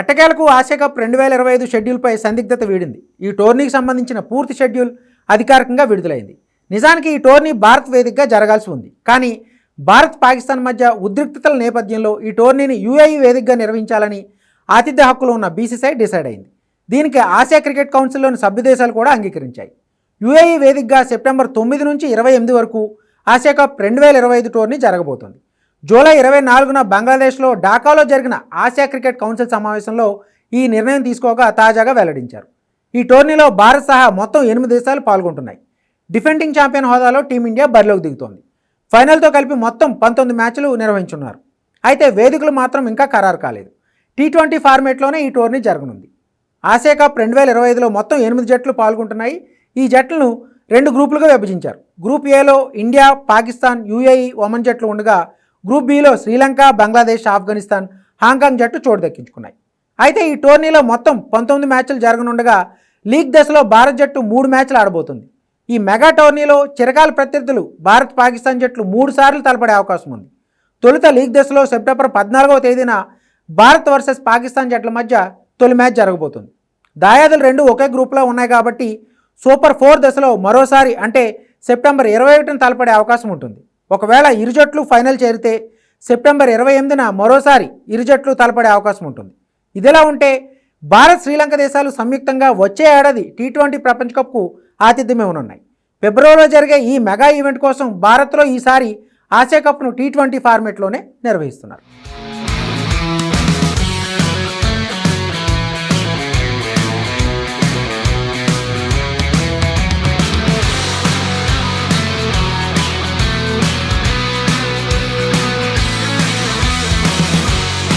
ఎట్టకేలకు Asia cup రెండు వేల ఇరవై ఐదు షెడ్యూల్పై సందిగ్ధత వీడింది. ఈ టోర్నీకి సంబంధించిన పూర్తి షెడ్యూల్ అధికారికంగా విడుదలైంది. నిజానికి ఈ టోర్నీ భారత్ వేదికగా జరగాల్సి ఉంది. కానీ భారత్ పాకిస్తాన్ మధ్య ఉద్రిక్తతల నేపథ్యంలో ఈ టోర్నీని యూఏఈ వేదికగా నిర్వహించాలని ఆతిథ్య హక్కులు ఉన్న బీసీసీఐ డిసైడ్ అయింది. దీనికి ఆసియా క్రికెట్ కౌన్సిల్లోని సభ్యదేశాలు కూడా అంగీకరించాయి. యూఏఈ వేదికగా సెప్టెంబర్ తొమ్మిది నుంచి ఇరవై ఎనిమిది వరకు ఆసియా కప్ రెండు వేల ఇరవై ఐదు టోర్నీ జరగబోతోంది. జూలై ఇరవై నాలుగున బంగ్లాదేశ్లో ఢాకాలో జరిగిన ఆసియా క్రికెట్ కౌన్సిల్ సమావేశంలో ఈ నిర్ణయం తీసుకోగా తాజాగా వెల్లడించారు. ఈ టోర్నీలో భారత్ సహా మొత్తం ఎనిమిది దేశాలు పాల్గొంటున్నాయి. డిఫెండింగ్ ఛాంపియన్ హోదాలో టీమిండియా బరిలోకి దిగుతోంది. ఫైనల్తో కలిపి మొత్తం పంతొమ్మిది మ్యాచ్లు నిర్వహించున్నారు అయితే వేదికలు మాత్రం ఇంకా ఖరారు కాలేదు. టీ ట్వంటీ ఫార్మేట్లోనే ఈ టోర్నీ జరగనుంది. ఆసియా కప్ రెండు వేల ఇరవై ఐదులో మొత్తం ఎనిమిది జట్లు పాల్గొంటున్నాయి. ఈ జట్లను రెండు గ్రూపులుగా విభజించారు. గ్రూప్ ఏలో ఇండియా పాకిస్తాన్ యూఏఈ ఒమన్ జట్లు ఉండగా గ్రూప్ బిలో శ్రీలంక బంగ్లాదేశ్ ఆఫ్ఘనిస్తాన్ హాంకాంగ్ జట్టు చోటు దక్కించుకున్నాయి అయితే ఈ టోర్నీలో మొత్తం పంతొమ్మిది మ్యాచ్లు జరగనుండగా లీగ్ దశలో భారత్ జట్టు మూడు మ్యాచ్లు ఆడబోతుంది. ఈ మెగా టోర్నీలో చిరకాల ప్రత్యర్థులు భారత్ పాకిస్తాన్ జట్లు మూడు సార్లు తలపడే అవకాశం ఉంది. తొలుత లీగ్ దశలో సెప్టెంబర్ పద్నాలుగవ తేదీన భారత్ వర్సెస్ పాకిస్తాన్ జట్ల మధ్య తొలి మ్యాచ్ జరగబోతుంది. దాయాదులు రెండు ఒకే గ్రూప్లో ఉన్నాయి కాబట్టి సూపర్ ఫోర్ దశలో మరోసారి అంటే సెప్టెంబర్ ఇరవై ఒకటిన తలపడే అవకాశం ఉంటుంది. ఒకవేళ ఇరు జట్లు ఫైనల్ చేరితే సెప్టెంబర్ ఇరవై ఎనిమిదిన మరోసారి ఇరు జట్లు తలపడే అవకాశం ఉంటుంది. ఇదిలా ఉంటే భారత్ శ్రీలంక దేశాలు సంయుక్తంగా వచ్చే ఏడాది టీ ట్వంటీ ప్రపంచ కప్కు ఆతిథ్యం ఇవ్వనున్నాయి ఫిబ్రవరిలో జరిగే ఈ మెగా ఈవెంట్ కోసం భారత్లో ఈసారి ఆసియా కప్ను టీ ట్వంటీ ఫార్మేట్లోనే నిర్వహిస్తున్నారు.